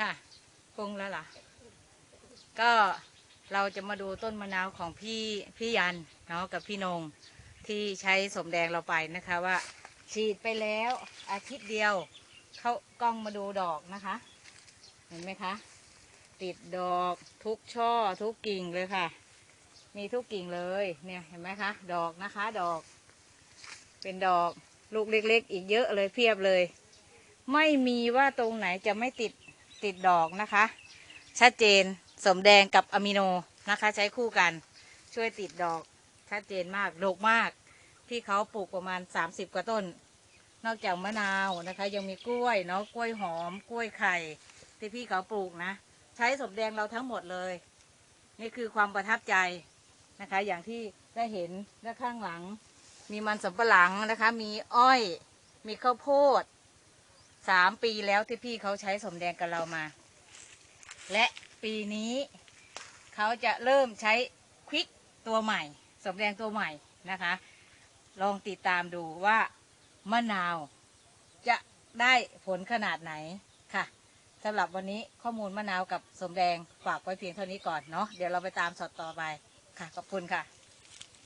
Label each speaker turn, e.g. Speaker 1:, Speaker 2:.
Speaker 1: ค่ะปรุงแล้วเหรอก็เราจะมาดูต้นมะนาวของพี่พี่ยันเนาะกับพี่นงที่ใช้สมแดงเราไปนะคะว่า ฉีดไปแล้วอาทิตย์เดียวเข้ากล้องมาดูดอกนะคะ เห็นไหมคะ ติดดอกทุกช่อทุกกิ่งเลยค่ะ มีทุกกิ่งเลยเนี่ยเห็นไหมคะดอกนะคะ ดอก เป็นดอกลูกเล็ก ๆ อีกเยอะเลยเพียบเลย ไม่มีว่าตรงไหนจะไม่ติด ติดดอกนะคะ ชัดเจนสมแดงกับอะมิโนนะคะ ใช้คู่กันช่วยติดดอกชัดเจนมากดกมาก ที่เขาปลูกประมาณ 30 กว่าต้น นอกจากมะนาวนะคะ ยังมีกล้วยเนาะกล้วยหอม กล้วยไข่ที่พี่เขาปลูกนะ ใช้สมแดงเราทั้งหมดเลย นี่คือความประทับใจนะคะ อย่างที่ได้เห็นด้านข้างหลัง มีมันสำปะหลังนะคะ มีอ้อย มีข้าวโพด สามปีแล้วที่พี่เขาใช้สมแดงกับเรามา และปีนี้เขาจะเริ่มใช้ควิกตัวใหม่ สมแดงตัวใหม่นะคะ ลองติดตามดูว่ามะนาวจะได้ผลขนาดไหนค่ะสำหรับวันนี้ข้อมูลมะนาวกับสมแดงฝากไว้เพียงเท่านี้ก่อนเนาะเดี๋ยวเราไปตามสดต่อไปค่ะขอบคุณค่ะ